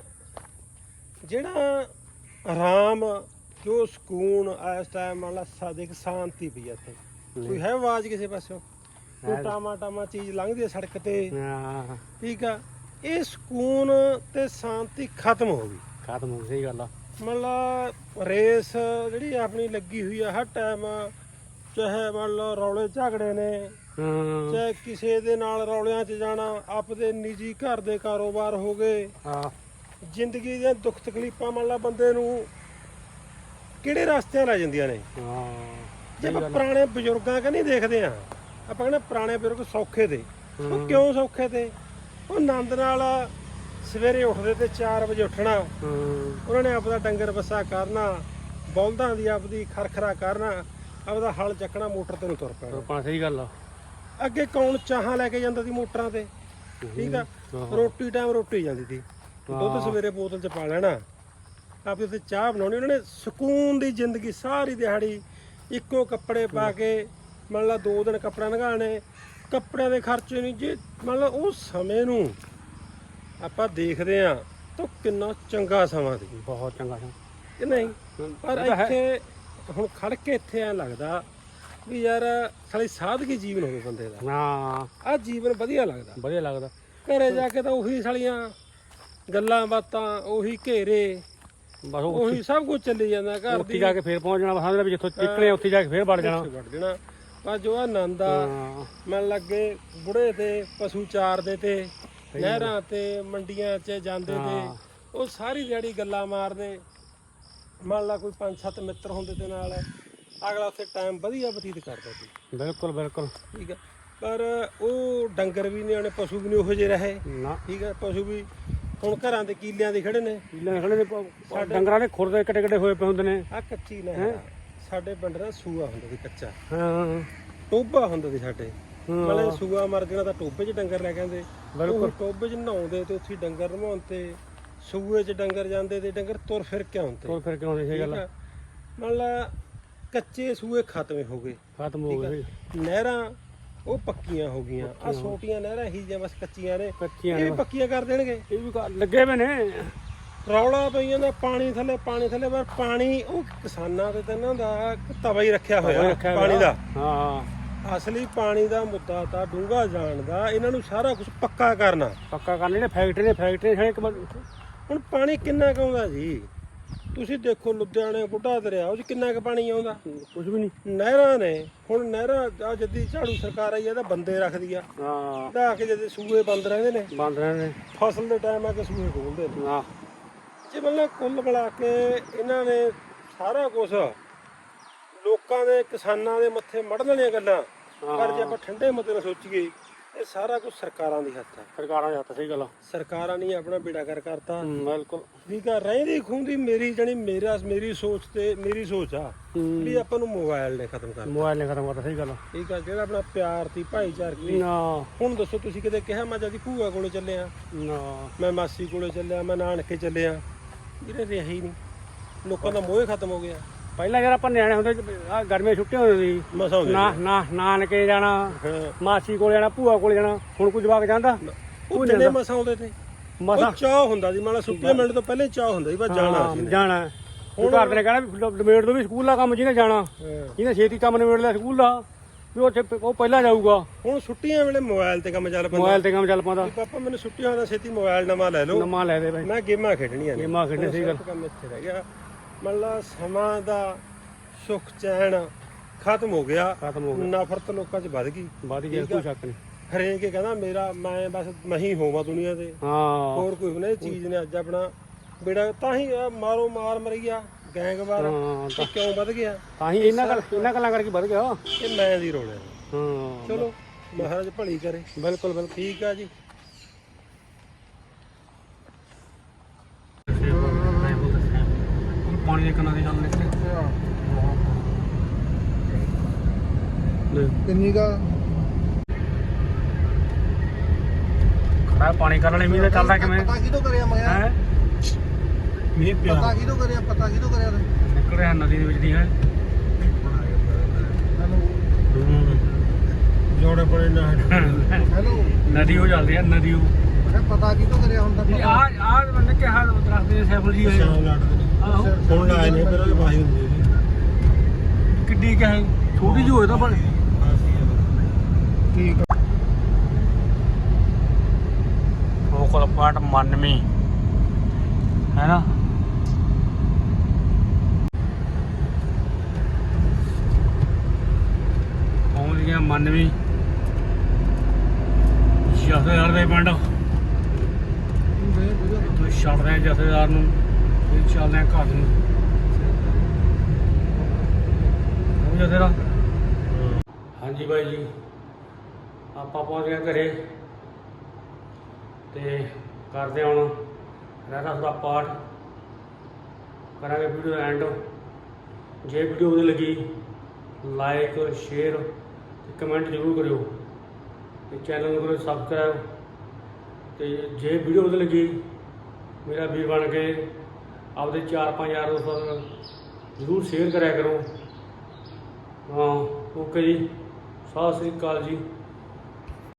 ਜਿਹੜਾ ਆਰਾਮ ਜੋ ਸਕੂਨ ਇਸ ਟਾਈਮ ਵਾਲਾ ਸਾਦੇ ਸ਼ਾਂਤੀ ਆ ਇੱਥੇ। ਕੋਈ ਹੈ ਆਵਾਜ਼ ਕਿਸੇ ਪਾਸੋਂ ਕੋਈ ਹੈ। ਟਾਮਾ ਟਾਮਾ ਚੀਜ਼ ਲੰਘਦੀ ਆ ਸੜਕ ਤੇ। ਹਾਂ। ਠੀਕ ਆ। ਇਹ ਸਕੂਨ ਤੇ ਸ਼ਾਂਤੀ ਖਤਮ ਹੋ ਗਈ। ਖਤਮ ਹੋ ਗਈ, ਸਹੀ ਗੱਲ ਆ। ਮਤਲਬ ਰੇਸ ਜਿਹੜੀ ਆਪਣੀ ਲੱਗੀ ਹੋਈ ਆ ਹਰ ਟਾਈਮ ਚਾਹੇ ਮੰਨ ਲਓ ਰੌਲੇ ਝਗੜੇ ਨੇ ਹਾਂ। ਚਾਹੇ ਕਿਸੇ ਦੇ ਨਾਲ ਰੌਲਿਆਂ 'ਚ ਜਾਣਾ ਆਪਦੇ ਨਿੱਜੀ ਘਰ ਦੇ ਕਾਰੋਬਾਰ ਹੋ ਗਏ। ਹਾਂ। ਜ਼ਿੰਦਗੀ ਦੀਆਂ ਦੁੱਖ ਤਕਲੀਫਾਂ ਮੰਨ ਲਾ ਬੰਦੇ ਨੂੰ ਕਿਹੜੇ ਰਸਤਿਆਂ ਲੈ ਜਾਂਦੀਆਂ ਨੇ? ਹਾਂ। ਜੇ। ਪੁਰਾਣੇ ਬਜ਼ੁਰਗਾਂ ਕਾ ਨਹੀਂ ਦੇਖਦੇ ਆ ਆਪਾਂ ਕਹਿੰਦੇ ਪੁਰਾਣੇ ਬਜ਼ੁਰਗ ਸੌਖੇ ਤੇ ਉਹ। ਕਿਉਂ ਸੌਖੇ ਤੇ ਉਹ ਆਨੰਦ ਨਾਲ ਸਵੇਰੇ ਉੱਠਦੇ ਤੇ 4 ਵਜੇ ਉੱਠਣਾ। ਉਹਨਾਂ ਨੇ ਆਪਦਾ ਡੰਗਰ ਬੱਸਾ ਕਰਨਾ ਬਲਦਾਂ ਦੀ ਆਪਦੀ ਖਰਖਰਾ ਕਰਨਾ ਆਪਦਾ ਹਲ ਚੱਕਣਾ ਮੋਟਰ ਤੇ ਨੂੰ ਤੁਰ ਪੈਣਾ। ਆਪਣਾ ਸਹੀ ਗੱਲ ਆ। ਅੱਗੇ ਕੌਣ ਚਾਹਾਂ ਲੈ ਕੇ ਜਾਂਦਾ ਸੀ ਮੋਟਰਾਂ ਤੇ? ਠੀਕ ਆ। ਰੋਟੀ ਟਾਈਮ ਰੋਟੀ ਜਾਂਦੀ ਸੀ। ਦੁੱਧ। ਸਵੇਰੇ ਬੋਤਲ 'ਚ ਪਾ ਲੈਣਾ। ਆਪੇ ਤੇ ਚਾਹ ਬਣਾਉਣੀ। ਉਹਨਾਂ ਨੇ ਸਕੂਨ ਦੀ ਜ਼ਿੰਦਗੀ ਸਾਰੀ ਦਿਹਾੜੀ ਇੱਕੋ ਕੱਪੜੇ ਪਾ ਕੇ ਮੰਨ ਲਾ ਦੋ ਦਿਨ ਕੱਪੜਾ ਨਗਾਣੇ ਕੱਪੜਿਆਂ ਦੇ ਖਰਚੇ ਨਹੀਂ ਜੇ ਮੰਨ ਲਾ ਉਹ ਸਮੇਂ ਨੂੰ ਆਪਾਂ ਦੇਖਦੇ ਆ ਤਾਂ ਕਿੰਨਾ ਚੰਗਾ ਸਮਾਂ ਸੀ। ਬਹੁਤ ਚੰਗਾ ਸੀ। ਕਿ ਨਹੀਂ? ਪਰ। ਇੱਥੇ ਹੁਣ ਖੜ ਕੇ ਇੱਥੇ ਐ ਲੱਗਦਾ ਵੀ ਯਾਰ ਸਾਲੀ ਸਾਦਗੀ ਜੀਵਨ ਹੋਵੇ ਬੰਦੇ ਦਾ। ਹਾਂ। ਆ ਜੀਵਨ ਵਧੀਆ ਲੱਗਦਾ। ਵਧੀਆ ਲੱਗਦਾ। ਘਰੇ ਜਾ ਕੇ ਤਾਂ ਉਹੀ ਸਾਲੀਆਂ ਗੱਲਾਂ ਬਾਤਾਂ ਉਹੀ ਘੇਰੇ ਬਸ ਉਹ ਸਭ ਕੁਝ ਚੱਲੀ ਜਾਂਦਾ ਘਰ ਉੱਥੇ ਦੀ। ਜਾ ਕੇ ਫੇਰ ਪਹੁੰਚ ਜਾਣਾ ਸਮਝ ਲੈ ਵੀ ਜਿੱਥੋਂ ਨਿਕਲੇ ਉੱਥੇ ਜਾ ਕੇ ਫੇਰ ਵੜ ਜਾਣਾ। ਉੱਥੇ ਵੜ ਜਾਣਾ। ਪਰ ਜੋ ਆਨੰਦ ਆ ਹਾਂ। ਮਨ ਲੱਗੇ ਬੁੜੇ ਤੇ ਪਸ਼ੂ ਚਾਰਦੇ ਤੇ ਨਹਿਰਾਂ ਤੇ ਮੰਡੀਆਂ 'ਚ ਜਾਂਦੇ ਤੇ। ਉਹ ਸਾਰੀ ਦਿਹਾੜੀ ਗੱਲਾਂ ਮਾਰਦੇ। ਮੰਨ ਲਾ ਕੋਈ ਪੰਜ ਸੱਤ ਮਿੱਤਰ ਹੁੰਦੇ ਤੇ ਨਾਲ ਅਗਲਾ ਉੱਥੇ ਟਾਈਮ ਵਧੀਆ ਬਤੀਤ ਕਰਦਾ ਸੀ। ਬਿਲਕੁਲ ਬਿਲਕੁਲ। ਠੀਕ ਆ। ਪਰ ਉਹ ਡੰਗਰ ਵੀ ਨਹੀਂ ਉਹਨੇ ਪਸ਼ੂ ਵੀ ਨਹੀਂ ਉਹੋ ਜਿਹੇ ਰਹੇ। ਨਾ। ਠੀਕ ਹੈ ਪਸ਼ੂ ਵੀ ਹੁਣ ਘਰਾਂ ਦੇ ਕੀਲਿਆਂ ਦੇ ਖੜੇ ਨੇ। ਪੀਲੇ ਖੜੇ ਨੇ ਪ- ਡੰਗਰਾਂ ਦੇ ਖੁਰਦੇ ਕਿੱਡੇ ਕਿੱਡੇ ਹੋਏ ਪਏ ਹੁੰਦੇ ਨੇ। ਆ ਕੱਚੀ ਨਹਿਰ ਆ। ਸਾਡੇ ਪਿੰਡ ਦਾ ਸੂਆ ਹੁੰਦਾ ਸੀ ਕੱਚਾ। ਹਾਂ। ਟੋਬਾ ਹੁੰਦਾ ਸੀ ਸਾਡੇ। ਮਤਲਬ ਸੂਆ ਮਰ ਜਾਣਾ ਤਾਂ ਟੋਬੇ 'ਚ ਡੰਗਰ ਲੈ ਕਹਿੰਦੇ ਬਿਲਕੁਲ। ਟੋਬੇ 'ਚ ਨਹਾਉਂਦੇ ਤੇ ਉੱਥੇ ਡੰਗਰ ਨਮਾਉਣ ਤੇ ਸੂਏ 'ਚ ਡੰਗਰ ਜਾਂਦੇ ਤੇ ਡੰਗਰ ਤੁਰ ਫਿਰ ਕੇ ਆਉਂਦੇ ਤੋਰ ਫਿਰ ਕਿਉਂ ਨਹੀਂ ਸਹੀ ਗੱਲ। ਮੰਨ ਲਾ ਕੱਚੇ ਸੂਏ ਖਤਮ ਹੋ ਗਏ। ਖਤਮ ਹੋ ਗਏ। ਨਹਿਰਾਂ ਉਹ ਪੱਕੀਆਂ ਹੋ ਗਈਆਂ। ਆ ਛੋਟੀਆਂ ਨਹਿਰਾਂ ਹੀ ਜਾਂ ਬਸ ਕੱਚੀਆਂ ਨੇ। ਇਹ ਵੀ ਪੱਕੀਆਂ ਕਰ ਦੇਣਗੇ। ਇਹ ਵੀ ਲੱਗੇ ਹੋਏ ਨੇ। ਰੌਲਾ ਪਈ ਜਾਂਦਾ ਪਾਣੀ ਥੱਲੇ ਪਾਣੀ ਥੱਲੇ ਪਰ ਪਾਣੀ ਉਹ ਕਿਸਾਨਾਂ ਦੇ ਤਾਂ ਇਹਨਾਂ ਦਾ ਤਵਾ ਹੀ ਰੱਖਿਆ ਹੋਇਆ ਪਾਣੀ। ਦਾ। ਹਾਂ। ਅਸਲੀ ਪਾਣੀ ਦਾ ਮੁੱਦਾ ਤਾਂ ਡੂੰਘਾ ਜਾਣ ਦਾ ਇਹਨਾਂ ਨੂੰ ਸਾਰਾ ਕੁਝ ਪੱਕਾ ਕਰਨਾ। ਪੱਕਾ ਕਰਨੇ ਨੇ ਫੈਕਟਰੀ ਨੇ ਫੈਕਟਰੀ ਵਾਰ ਹੁਣ ਪਾਣੀ ਕਿੰਨਾ ਕੁ ਆਉਂਦਾ ਜੀ? ਤੁਸੀਂ ਦੇਖੋ ਲੁਧਿਆਣੇ ਬੁੱਢਾ ਦਰਿਆ ਉਹ 'ਚ ਕਿੰਨਾ ਕੁ ਪਾਣੀ ਆਉਂਦਾ? ਕੁਝ ਵੀ ਨਹੀਂ। ਨਹਿਰਾਂ ਨੇ ਹੁਣ ਨਹਿਰਾਂ ਆ ਜਦੀ ਝਾੜੂ ਸਰਕਾਰ ਆਈ ਆ ਤਾਂ ਬੰਦੇ ਰੱਖਦੀ ਆ। ਹਾਂ। ਢਾ ਕੇ ਜਦੇ ਸੂਏ ਬੰਦ ਰਹਿੰਦੇ ਨੇ। ਬੰਦ ਰਹੇ ਨੇ। ਫਸਲ ਦੇ ਟਾਈਮ ਆ ਕੇ ਸੂਏ ਖੋਲਦੇ ਨੇ। ਹਾਂ। ਜੇ ਮਤਲਬ ਕੁੱਲ ਮਿਲਾ ਕੇ ਇਹਨਾਂ ਨੇ ਸਾਰਾ ਕੁਝ ਲੋਕਾਂ ਦੇ ਕਿਸਾਨਾਂ ਦੇ ਮੱਥੇ ਮੜਨ ਵਾਲੀਆਂ ਗੱਲਾਂ। ਪਰ ਜੇ ਆਪਾਂ ਠੰਡੇ ਮਤੇ ਨਾਲ ਸੋਚੀਏ ਇਹ ਸਾਰਾ ਕੁਝ ਸਰਕਾਰਾਂ ਦੀ ਹੱਥ ਹੈ। ਸਰਕਾਰਾਂ ਦੇ ਹੱਥ ਸਹੀ ਗੱਲ ਆ। ਸਰਕਾਰਾਂ ਨੇ ਆਪਣਾ ਬੇੜਾ ਕਰ ਕਰਤਾ। ਬਿਲਕੁਲ। ਠੀਕ ਆ ਰਹਿੰਦੀ ਖੂੰਦੀ ਮੇਰੀ ਜਣੀ ਮੇਰਾ ਮੇਰੀ ਸੋਚ ਤੇ ਮੇਰੀ ਸੋਚ ਆ। ਵੀ ਆਪਾਂ ਨੂੰ ਮੋਬਾਈਲ ਨੇ ਖਤਮ ਕਰਨਾ ਮੋਬਾਈਲ ਨੇ ਖਤਮ ਕਰਤਾ ਸਹੀ ਗੱਲ ਆ। ਠੀਕ ਆ ਜਿਹੜਾ ਆਪਣਾ ਪਿਆਰ ਤੀ ਭਾਈਚਾਰਕ ਤੀ ਨਾ। ਹੁਣ ਦੱਸੋ ਤੁਸੀਂ ਕਿਤੇ ਕਿਹਾ ਮੈਂ ਜਦੀ ਭੂਆ ਕੋਲੇ ਚੱਲਿਆ ਨਾ। ਮੈਂ ਮਾਸੀ ਕੋਲੇ ਚੱਲਿਆ ਮੈਂ ਨਾਨਕੇ ਚੱਲਿਆ ਇਹਨੇ ਰਿਹਾ ਹੀ ਨਹੀਂ। ਲੋਕਾਂ ਦਾ ਮੋਹ ਹੀ ਖਤਮ ਹੋ ਗਿਆ। ਪਹਿਲਾਂ ਜਦ ਆਪਾਂ ਨਿਆਣੇ ਹੁੰਦੇ ਆ ਗਰਮੀਆਂ ਛੁੱਟੀਆਂ ਹੁੰਦੀ ਸੀ। ਨਾ ਨਾ ਨਾਨਕੇ ਜਾਣਾ ਮਾਸੀ ਕੋਲ ਜਾਣਾ ਭੂਆ ਕੋਲ ਜਾਣਾ ਹੁਣ ਕੋਈ ਜਵਾਕ ਜਾਂਦਾ? ਉਹ ਜਣੇ ਮਸਾ ਆਉਂਦੇ ਤੇ। ਮਸਾ। ਚਾਹ ਹੁੰਦਾ ਸੀ ਮਾਲਾ ਛੁੱਟੀਆਂ ਮਿੰਟ ਤੋਂ ਪਹਿਲੇ ਚਾਹ ਹੁੰਦਾ ਸੀ ਬਸ ਜਾਣਾ ਸੀ। ਜਾਣਾ। ਹੁਣ ਘਰ ਦੇ ਨੇ ਕਹਿਣਾ ਡਿਬੇਟ ਤੋਂ ਵੀ ਸਕੂਲ ਦਾ ਕੰਮ ਜਿਹਨੇ ਜਾਣਾ। ਹਾਂ। ਜਿਹਨੇ ਛੇਤੀ ਕੰਮ ਨਿਬੇੜ ਲਿਆ ਸਕੂਲ ਦਾ। ਵੀ ਉੱਥੇ ਉਹ ਪਹਿਲਾਂ ਜਾਊਗਾ। ਹੁਣ ਛੁੱਟੀਆਂ ਵੇਲੇ ਮੋਬਾਈਲ ਤੇ ਕੰਮ ਚੱਲ ਪੈਂਦਾ। ਮੋਬਾਈਲ ਤੇ ਕੰਮ ਚੱਲ ਪਾਉਂਦਾ ਵੀ ਪਾਪਾ ਮੈਨੂੰ ਛੁੱਟੀਆਂ ਹੋਣਾ ਛੇਤੀ ਮੋਬਾਈਲ ਨਵਾਂ ਲੈ ਲਓ। ਨਵਾਂ ਲੈ ਦੇ ਬਾਈ। ਮੈਂ ਗੇਮਾਂ ਖੇਡਣੀਆਂ ਨੇ। ਗੇਮਾਂ ਖੇਡਣੀਆਂ, ਸਹੀ ਗੱਲ। ਸਿਰਫ ਕੰਮ ਇੱਥੇ ਰਹਿ ਗਿਆ। ਮਤਲਬ ਸਮਾਂ ਦਾ ਸੁੱਖ ਚੈਨ ਖਤਮ ਹੋ ਗਿਆ। ਖਤਮ ਹੋ ਗਿਆ। ਨਫ਼ਰਤ ਲੋਕਾਂ 'ਚ ਵੱਧ ਗਈ। ਵੱਧ ਗਿਆ ਕੋਈ ਸ਼ੱਕ ਨਹੀਂ। ਹਰੇਕ ਇਹ ਕਹਿੰਦਾ ਮੇਰਾ ਮੈਂ ਬਸ ਮੈਂ ਹੀ ਹੋਵਾਂ ਦੁਨੀਆ ਤੇ। ਹਾਂ। ਹੋਰ ਕੋਈ ਨਹੀਂ ਇਹ ਚੀਜ਼ ਨੇ ਅੱਜ ਆਪਣਾ। ਬੇੜਾ ਤਾਂ ਹੀ ਮਾਰੋ ਮਾਰ ਮਰ ਗਿਆ। ਗੈਂਗਵਾਰ ਹਾਂ ਇਹ ਕਿਉਂ ਵੱਧ ਗਿਆ? ਤਾਂ ਹੀ ਇਹਨਾਂ ਗੱਲ ਇਹਨਾਂ ਗੱਲਾਂ ਕਰਕੇ ਵੱਧ ਗਿਆ ਇਹ ਮੈਂ ਦੀ ਰੋਲ ਹੈ। ਚਲੋ ਮਹਾਰਾਜ ਭਲੀ ਕਰੇ। ਬਿਲਕੁਲ ਬਿਲਕੁਲ। ਠੀਕ ਆ ਜੀ। ਪਾਣੀ ਦੇ ਕੰਨਾਂ ਦੀ ਗੱਲ ਨਿਕਲੇ ਕਿੰਨੀ ਕਾ ਖੜਾ ਪਾਣੀ ਕਰਨ ਮੀਂਹ ਦਾ ਚੱਲਦਾ ਕਿਵੇਂ। ਪਤਾ ਕਿਹਦੋਂ ਕਰਿਆ ਮੈਂ? ਹੈ? ਮੀਂਹ ਪਿਆ। ਪਤਾ ਕਿਹਦੋਂ ਕਰਿਆ ਪਤਾ ਕਿਹਦੋਂ ਕਰਿਆ ਨਿਕਲ ਰਿਹਾ ਨਦੀ ਦੇ ਵਿੱਚ ਦੀ ਹੈ। ਹੈਲੋ। ਜੋੜੇ ਬੜੇ ਨਾ ਹੈਲੋ। ਨਦੀ ਉਹ ਚੱਲਦੀ ਹੈ ਨਦੀ ਉਹ। ਪਤਾ ਕਿਹਦੋਂ ਕਰਿਆ ਹੁਣ ਤਾਂ? ਆ ਆ ਬੰਦੇ ਕਿਹਾ ਦਰਖਤ ਦੇ ਸੈਫਲ ਜੀ ਹੋਏ। ਹੁਣ ਲਾਏ ਨੇ ਫਿਰ ਉਹ ਵਾਹੀ ਹੁੰਦੀ ਹੈ ਕਿੱਡੀ ਕਹੇ ਛੋਟੀ ਜਿਹੀ ਹੋਏ ਤਾਂ ਬਣ। ਠੀਕ ਆ। ਫੋਕਲ ਪੁਆਇੰਟ 99 ਹੈ ਨਾ? ਪਹੁੰਚ ਗਿਆ 99 ਜਥੇਦਾਰ ਦੇ ਪਿੰਡ। ਤੂੰ ਛੱਡਦੇ ਆ ਜਥੇਦਾਰ ਨੂੰ ਤੇ ਚੱਲਦੇ ਆ ਘਰ ਨੂੰ। ਉਹ ਜਥੇਦਾਰ? ਹਾਂਜੀ ਬਾਈ ਜੀ। ਆਪਾਂ ਪਹੁੰਚ ਗਏ ਘਰੇ। ਤੇ ਕਰਦੇ ਹੁਣ ਰਹਿਣਾ ਦਾ ਪਾਠ। ਕਰਾਂਗੇ ਵੀਡੀਓ ਐਂਡ ਜੇ ਵੀਡੀਓ ਵਧੀਆ ਲੱਗੀ ਲਾਈਕ ਸ਼ੇਅਰ ਤੇ ਕਮੈਂਟ ਜ਼ਰੂਰ ਕਰਿਓ ਤੇ ਚੈਨਲ ਨੂੰ ਕਰੋ ਸਬਸਕ੍ਰਾਈਬ ਤੇ ਜੇ ਵੀਡੀਓ ਵਧੀਆ ਲੱਗੀ, ਮੇਰਾ ਵੀਰ ਬਣ ਕੇ ਆਪਦੇ 4-5 ਯਾਰ ਦੋਸਤਾਂ ਨਾਲ ਜ਼ਰੂਰ ਸ਼ੇਅਰ ਕਰਿਆ ਕਰੋ। ਹਾਂ ਓਕੇ ਜੀ, ਸਤਿ ਸ੍ਰੀ ਅਕਾਲ ਜੀ।